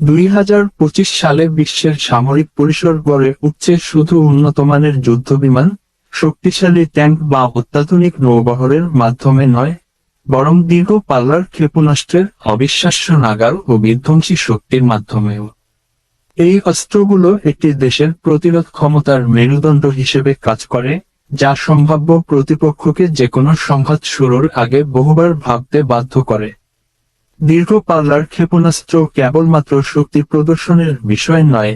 দুই হাজার পঁচিশ সালে বিশ্বের সামরিক পরিসর গড়ে উঠছে শুধু উন্নতমানের যুদ্ধবিমান, শক্তিশালী ট্যাঙ্ক বা অত্যাধুনিক নৌবহরের মাধ্যমে নয়, বরং দীর্ঘ পাল্লার ক্ষেপণাস্ত্রের অবিশ্বাস্য নাগাল ও বিধ্বংসী শক্তির মাধ্যমেও। এই অস্ত্রগুলো একটি দেশের প্রতিরোধ ক্ষমতার মেরুদণ্ড হিসেবে কাজ করে, যা সম্ভাব্য প্রতিপক্ষকে যে কোনো সংঘাত শুরুর আগে বহুবার ভাবতে বাধ্য করে। দীর্ঘ পাল্লার ক্ষেপণাস্ত্র কেবলমাত্র শক্তি প্রদর্শনের বিষয় নয়,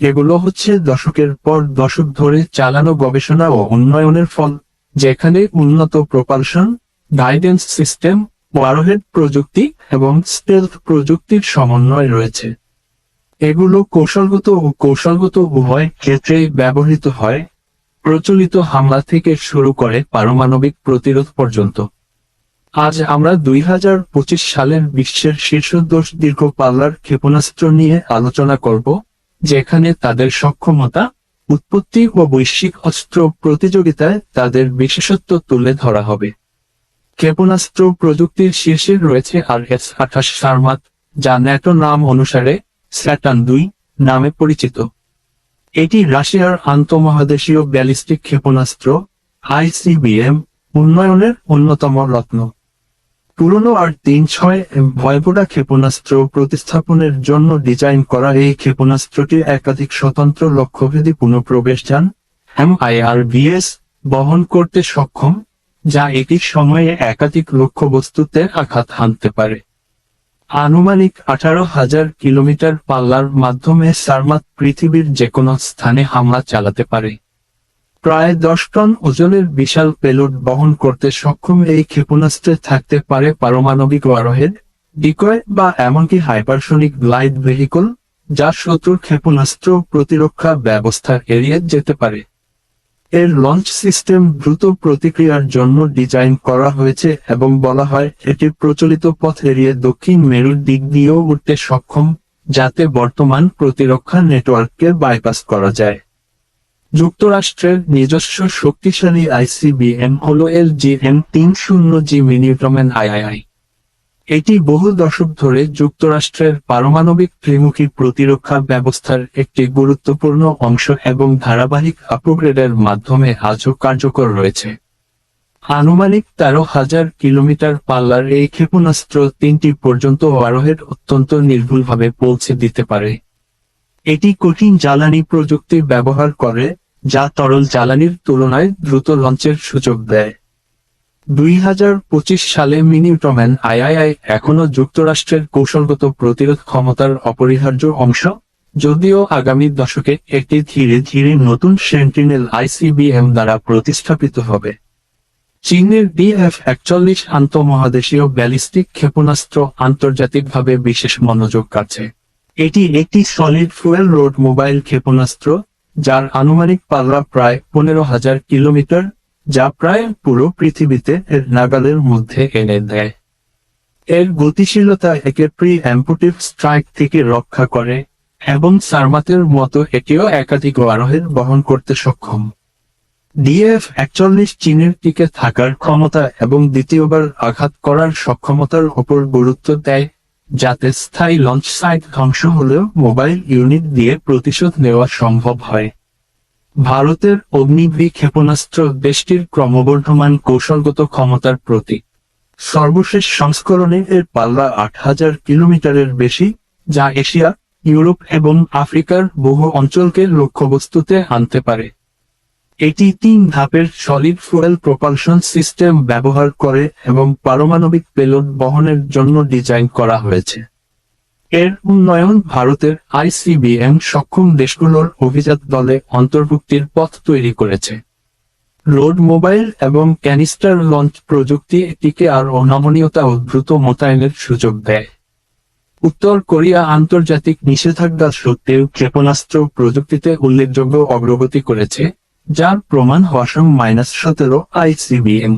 এগুলো হচ্ছে দশকের পর দশক ধরে চালানো গবেষণা ও উন্নয়নের ফল, যেখানে উন্নত প্রপালশন গাইডেন্স সিস্টেম ওয়ারহেড প্রযুক্তি এবং স্টেলথ প্রযুক্তির সমন্বয় রয়েছে। এগুলো কৌশলগত ও কৌশলগত উভয় ক্ষেত্রেই ব্যবহৃত হয়, প্রচলিত হামলা থেকে শুরু করে পারমাণবিক প্রতিরোধ পর্যন্ত। আজ আমরা দুই হাজার পঁচিশ সালের বিশ্বের শীর্ষ দশ দীর্ঘ পাল্লার ক্ষেপণাস্ত্র নিয়ে আলোচনা করব, যেখানে তাদের সক্ষমতা, উৎপত্তি ও বৈশ্বিক অস্ত্র প্রতিযোগিতায় তাদের বিশেষত্ব তুলে ধরা হবে। ক্ষেপণাস্ত্র প্রযুক্তির শীর্ষে রয়েছে আর এস আঠাশ সারমাত, যা ন্যাটো নাম অনুসারে স্যাটান দুই নামে পরিচিত। এটি রাশিয়ার আন্তঃমহাদেশীয় ব্যালিস্টিক ক্ষেপণাস্ত্র আইসিবিএম উন্নয়নের অন্যতম রত্ন। পুরনো আর তিন ছয় ভয়পোড়া ক্ষেপণাস্ত্র প্রতিস্থাপনের জন্য ডিজাইন করা এই ক্ষেপণাস্ত্রটি একাধিক স্বতন্ত্র লক্ষ্যভেদী পুনঃপ্রবেশ যান, এমআইআরবিএস বহন করতে সক্ষম, যা একই সময়ে একাধিক লক্ষ্যবস্তুতে আঘাত হানতে পারে। আনুমানিক আঠারো হাজার কিলোমিটার পাল্লার মাধ্যমে সারমাত পৃথিবীর যে কোনো স্থানে হামলা চালাতে পারে। প্রায় দশ টন ওজনের বিশাল পেলোড বহন করতে সক্ষম এই ক্ষেপণাস্ত্রে থাকতে পারে পারমাণবিক আরোহের ডিকয় বা এমনকি হাইপারসনিক গ্লাইড ভেহিকল যা শত্রুর ক্ষেপণাস্ত্র প্রতিরক্ষা ব্যবস্থা এড়িয়ে যেতে পারে। এর লঞ্চ সিস্টেম দ্রুত প্রতিক্রিয়ার জন্য ডিজাইন করা হয়েছে এবং বলা হয় এটি প্রচলিত পথ এড়িয়ে দক্ষিণ মেরুর দিক দিয়েও উঠতে সক্ষম, যাতে বর্তমান প্রতিরক্ষা নেটওয়ার্ককে বাইপাস করা যায়। যুক্তরাষ্ট্রের নিজস্ব শক্তিশালী আইসিবিএম হল এল জি এম তিন শূন্য জি মিনিটমেন আইআইআই। এটি বহু দশক ধরে যুক্তরাষ্ট্রের পারমাণবিক ত্রিমুখী প্রতিরক্ষা ব্যবস্থার একটি গুরুত্বপূর্ণ অংশ এবং ধারাবাহিক আপগ্রেডের মাধ্যমে আজও কার্যকর রয়েছে। আনুমানিক তেরো হাজার কিলোমিটার পাল্লার এই ক্ষেপণাস্ত্র তিনটি পর্যন্ত ওয়ারহেড অত্যন্ত নির্ভুলভাবে পৌঁছে দিতে পারে। এটি কঠিন জ্বালানি প্রযুক্তি ব্যবহার করে যা তরল জ্বালানির তুলনায় দ্রুত লঞ্চের সুযোগ দেয়। দুই হাজার পঁচিশ সালে মিনিউটম্যান আইআইআই এখনও যুক্তরাষ্ট্রের কৌশলগত প্রতিরোধ ক্ষমতার অপরিহার্য অংশ, যদিও আগামী দশকে এটি ধীরে ধীরে নতুন সেন্টিনেল আইসিবিএম দ্বারা প্রতিস্থাপিত হবে। চীনের ডিএফ একচল্লিশ আন্তঃমহাদেশীয় ব্যালিস্টিক ক্ষেপণাস্ত্র আন্তর্জাতিকভাবে বিশেষ মনোযোগ কাছে এটি একটি সলিড ফুয়েল রোড মোবাইল ক্ষেপণাস্ত্র যার আনুমানিক পাল্লা প্রায় পনেরো হাজার কিলোমিটার, যা প্রায় পুরো পৃথিবীতে এর নাগালের মধ্যে এনে দেয়। এর গতিশীলতা একে প্রি অ্যাম্পুটিভ স্ট্রাইক থেকে রক্ষা করে এবং সারমাতের মতো এটিও একাধিক আরোহের বহন করতে সক্ষম। ডিএফ একচল্লিশ চীনের টিকে থাকার ক্ষমতা এবং দ্বিতীয়বার আঘাত করার সক্ষমতার উপর গুরুত্ব দেয় যাতে স্থায়ী লঞ্চ সাইট ধ্বংস হলেও মোবাইল ইউনিট দিয়ে প্রতিশোধ নেওয়া সম্ভব হয়। ভারতের অগ্নিভি ক্ষেপণাস্ত্র দেশটির ক্রমবর্ধমান কৌশলগত ক্ষমতার প্রতীক। সর্বশেষ সংস্করণে এর পাল্লা আট হাজার কিলোমিটারের বেশি, যা এশিয়া, ইউরোপ এবং আফ্রিকার বহু অঞ্চলকে লক্ষ্যবস্তুতে আনতে পারে। এটি তিন ধাপের সলিড ফুয়েল প্রপালশন সিস্টেম ব্যবহার করে এবং পারমাণবিক পেলোড বহনের জন্য ডিজাইন করা হয়েছে। এর উন্নয়ন ভারতের আইসিবিএম সক্ষম দেশগুলোর অভিজাত দলে অন্তর্ভুক্তির পথ তৈরি করেছে। রোড মোবাইল এবং ক্যানিস্টার লঞ্চ প্রযুক্তি এটিকে আর অনমনীয়তা ও দ্রুত মোতায়েনের সুযোগ দেয়। উত্তর কোরিয়া আন্তর্জাতিক নিষেধাজ্ঞা সত্ত্বেও ক্ষেপণাস্ত্র প্রযুক্তিতে উল্লেখযোগ্য অগ্রগতি করেছে। যার প্রমাণ হওয়াসং মাইনাস সতেরো আইসিবিএম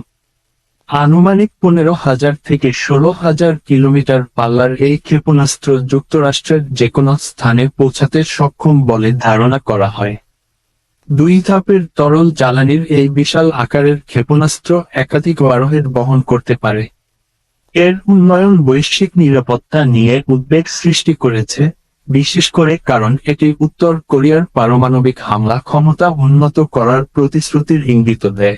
আনুমানিক পনেরো হাজার থেকে ষোলো হাজার কিলোমিটার পাল্লার এই ক্ষেপণাস্ত্র যুক্তরাষ্ট্রের যে কোনো স্থানে পৌঁছাতে সক্ষম বলে ধারণা করা হয়। দুই ধাপের তরল জ্বালানির এই বিশাল আকারের ক্ষেপণাস্ত্র একাধিক আরোহের বহন করতে পারে। এর উন্নয়ন বৈশ্বিক নিরাপত্তা নিয়ে উদ্বেগ সৃষ্টি করেছে বিশেষ করে কারণ এটি উত্তর কোরিয়ার পারমাণবিক হামলা ক্ষমতা উন্নত করার প্রতিশ্রুতির ইঙ্গিত দেয়।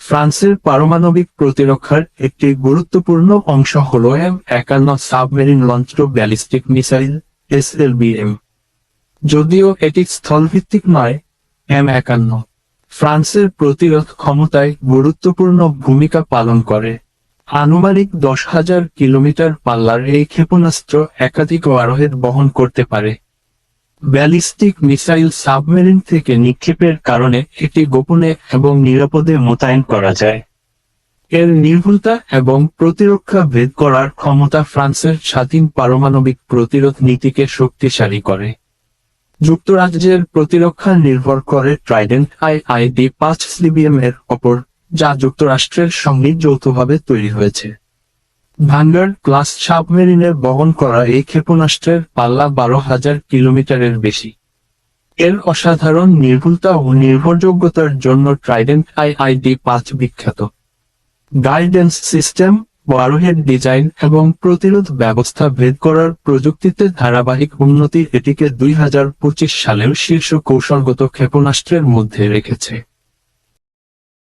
ফ্রান্সের পারমাণবিক প্রতিরক্ষার একটি গুরুত্বপূর্ণ অংশ হল এম একান্ন submarine launch ballistic missile SLBM যদিও এটি স্থলভিত্তিক নয়, এম একান্ন। ফ্রান্সের প্রতিরোধ ক্ষমতায় গুরুত্বপূর্ণ ভূমিকা পালন করে। আনুমানিক দশ হাজার কিলোমিটার পাল্লার এই ক্ষেপণাস্ত্র একাধিক আরোহের বহন করতে পারে। ব্যালিস্টিক মিসাইল সাবমেরিন থেকে নিক্ষেপের কারণে এটি গোপনে এবং নিরাপদে মোতায়েন করা যায়। এর নির্ভুলতা এবং প্রতিরক্ষা ভেদ করার ক্ষমতা ফ্রান্সের স্বাধীন পারমাণবিক প্রতিরোধ নীতিকে শক্তিশালী করে। যুক্তরাজ্যের প্রতিরক্ষা নির্ভর করে ট্রাইডেন্ট আই আইডি পাঁচ সিবিএম এর ওপর যা যুক্তরাষ্ট্রের সঙ্গে যৌথভাবে তৈরি হয়েছে। ভান্ডার ক্লাস সাবমেরিনের বহন করা এই ক্ষেপণাস্ত্রের পাল্লা বারো হাজার কিলোমিটারের বেশি। এর অসাধারণ নির্ভুলতা ও নির্ভরযোগ্যতার জন্য ট্রাইডেন্ট আই আইডি পাঁচ বিখ্যাত। গাইডেন্স সিস্টেম ওয়ারহেড ডিজাইন এবং প্রতিরোধ ব্যবস্থা ভেদ করার প্রযুক্তিতে ধারাবাহিক উন্নতি এটিকে দুই হাজার পঁচিশ সালের শীর্ষ কৌশলগত ক্ষেপণাস্ত্রের মধ্যে রেখেছে।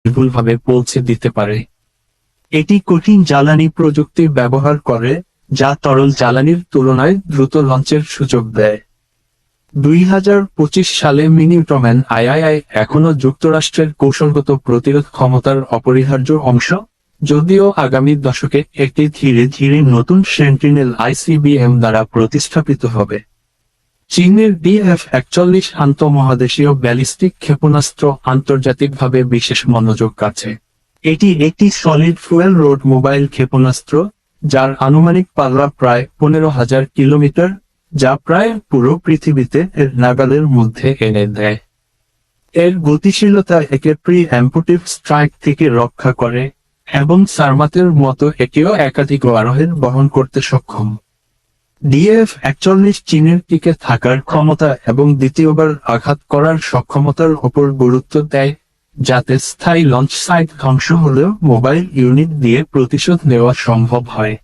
নির্ভুলভাবে পৌঁছে দিতে পারে। এটি কঠিন জ্বালানি প্রযুক্তি ব্যবহার করে, যা তরল জ্বালানির তুলনায় দ্রুত লঞ্চের সুযোগ দেয়। দুই হাজার পঁচিশ সালে মিনিউটম্যান আইআইআই এখনও যুক্তরাষ্ট্রের কৌশলগত প্রতিরোধ ক্ষমতার অপরিহার্য অংশ, যদিও আগামী দশকে একটি ধীরে ধীরে নতুন সেন্টিনেল আইসিবিএম দ্বারা প্রতিস্থাপিত হবে। চীনের ডিএফ একচল্লিশ আন্তঃমহাদেশীয় ব্যালিস্টিক ক্ষেপণাস্ত্র আন্তর্জাতিকভাবে বিশেষ মনোযোগ কাছে। এটি একটি সলিড ফুয়েল রোড মোবাইল ক্ষেপণাস্ত্র, যার আনুমানিক পাল্লা প্রায় পনেরো হাজার কিলোমিটার, যা প্রায় পুরো পৃথিবীতে এর নাগালের মধ্যে এনে দেয়। এর গতিশীলতা একে প্রি অ্যাম্পুটিভ স্ট্রাইক থেকে রক্ষা করে, এবং সারমাতের মতো এটিও একাধিক আরোহের বহন করতে সক্ষম। ডিএফ একচল্লিশ চীনের টিকে থাকার ক্ষমতা এবং দ্বিতীয়বার আঘাত করার সক্ষমতার উপর গুরুত্ব দেয়, যাতে স্থায়ী লঞ্চ সাইট ধ্বংস হলেও মোবাইল ইউনিট দিয়ে প্রতিশোধ নেওয়া সম্ভব হয়।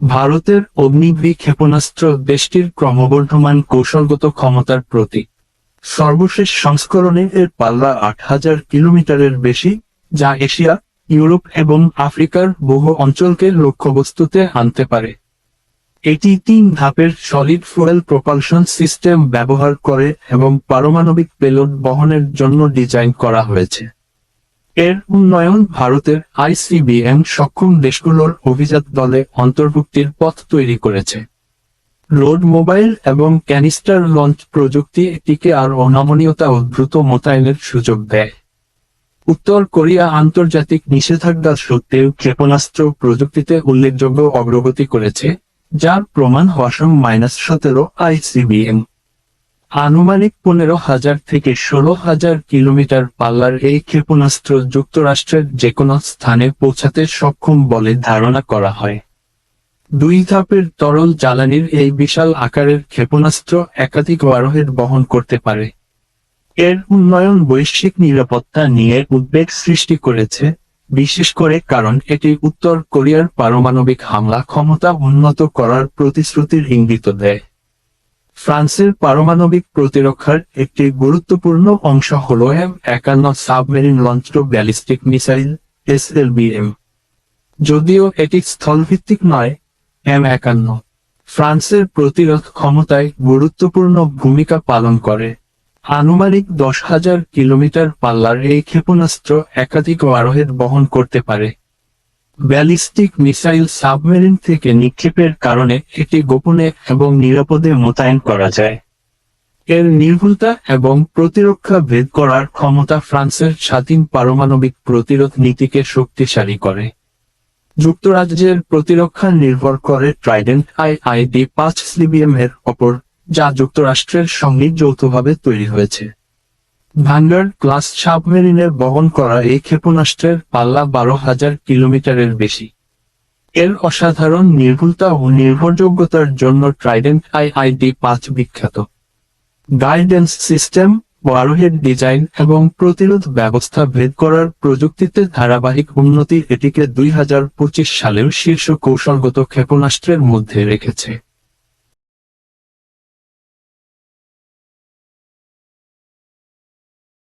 ভারতের অগ্নিভি ক্ষেপণাস্ত্র দেশটির ক্রমবর্ধমান কৌশলগত ক্ষমতার প্রতীক। সর্বশেষ সংস্করণে এর পাল্লা আট হাজার কিলোমিটারের বেশি, যা এশিয়া, ইউরোপ এবং আফ্রিকার বহু অঞ্চলকে লক্ষ্যবস্তুতে আনতে পারে। এটি তিন ধাপের সলিড ফুয়েল প্রপালশন সিস্টেম ব্যবহার করে এবং পারমাণবিক পেলোড বহনের জন্য ডিজাইন করা হয়েছে। এর উন্নয়ন ভারতের আইসিবিএম সক্ষম দেশগুলোর অভিজাত দলে অন্তর্ভুক্তির পথ তৈরি করেছে। রোড মোবাইল এবং ক্যানিস্টার লঞ্চ প্রযুক্তি এটিকে আর অনমনীয়তা ও দ্রুত মোতায়েনের সুযোগ দেয়। উত্তর কোরিয়া আন্তর্জাতিক নিষেধাজ্ঞা সত্ত্বেও ক্ষেপণাস্ত্র প্রযুক্তিতে উল্লেখযোগ্য অগ্রগতি করেছে। যার প্রমাণ হওয়াসম মাইনাস সতেরো আইসিবিএম। আনুমানিক পনেরো হাজার থেকে ষোলো হাজার কিলোমিটার পাল্লার এই ক্ষেপণাস্ত্র যুক্তরাষ্ট্রের যে কোনো স্থানে পৌঁছাতে সক্ষম বলে ধারণা করা হয়। দুই ধাপের তরল জ্বালানির এই বিশাল আকারের ক্ষেপণাস্ত্র একাধিক আরোহের বহন করতে পারে। এর উন্নয়ন বৈশ্বিক নিরাপত্তা নিয়ে উদ্বেগ সৃষ্টি করেছে বিশেষ করে কারণ এটি উত্তর কোরিয়ার পারমাণবিক হামলা ক্ষমতা উন্নত করার প্রতিশ্রুতির ইঙ্গিত দেয়। ফ্রান্সের পারমাণবিক প্রতিরক্ষার একটি গুরুত্বপূর্ণ অংশ হল এম একান্ন submarine launch ballistic missile SLBM যদিও এটি স্থলভিত্তিক নয়, এম একান্ন। ফ্রান্সের প্রতিরোধ ক্ষমতায় গুরুত্বপূর্ণ ভূমিকা পালন করে। আনুমানিক দশ হাজার কিলোমিটার পাল্লার এই ক্ষেপণাস্ত্র একাধিক আরোহের বহন করতে পারে। ব্যালিস্টিক মিসাইল সাবমেরিন থেকে নিক্ষেপের কারণে এটি গোপনে এবং নিরাপদে মোতায়েন করা যায়। এর নির্ভুলতা এবং প্রতিরক্ষা ভেদ করার ক্ষমতা ফ্রান্সের স্বাধীন পারমাণবিক প্রতিরোধ নীতিকে শক্তিশালী করে। যুক্তরাজ্যের প্রতিরক্ষা নির্ভর করে ট্রাইডেন্ট আই আইডি পাঁচ সিবিএম এর ওপর যা যুক্তরাষ্ট্রের সঙ্গে যৌথভাবে তৈরি হয়েছে। ভান্ডার ক্লাস সাবমেরিনের বহন করা এই ক্ষেপণাস্ত্রের পাল্লা বারো হাজার কিলোমিটারের বেশি। এর অসাধারণ নির্ভুলতা ও নির্ভরযোগ্যতার জন্য ট্রাইডেন্ট আই আইডি পাঁচ বিখ্যাত। গাইডেন্স সিস্টেম ওয়ারহেড ডিজাইন এবং প্রতিরোধ ব্যবস্থা ভেদ করার প্রযুক্তিতে ধারাবাহিক উন্নতি এটিকে দুই হাজার পঁচিশ সালের শীর্ষ কৌশলগত ক্ষেপণাস্ত্রের মধ্যে রেখেছে।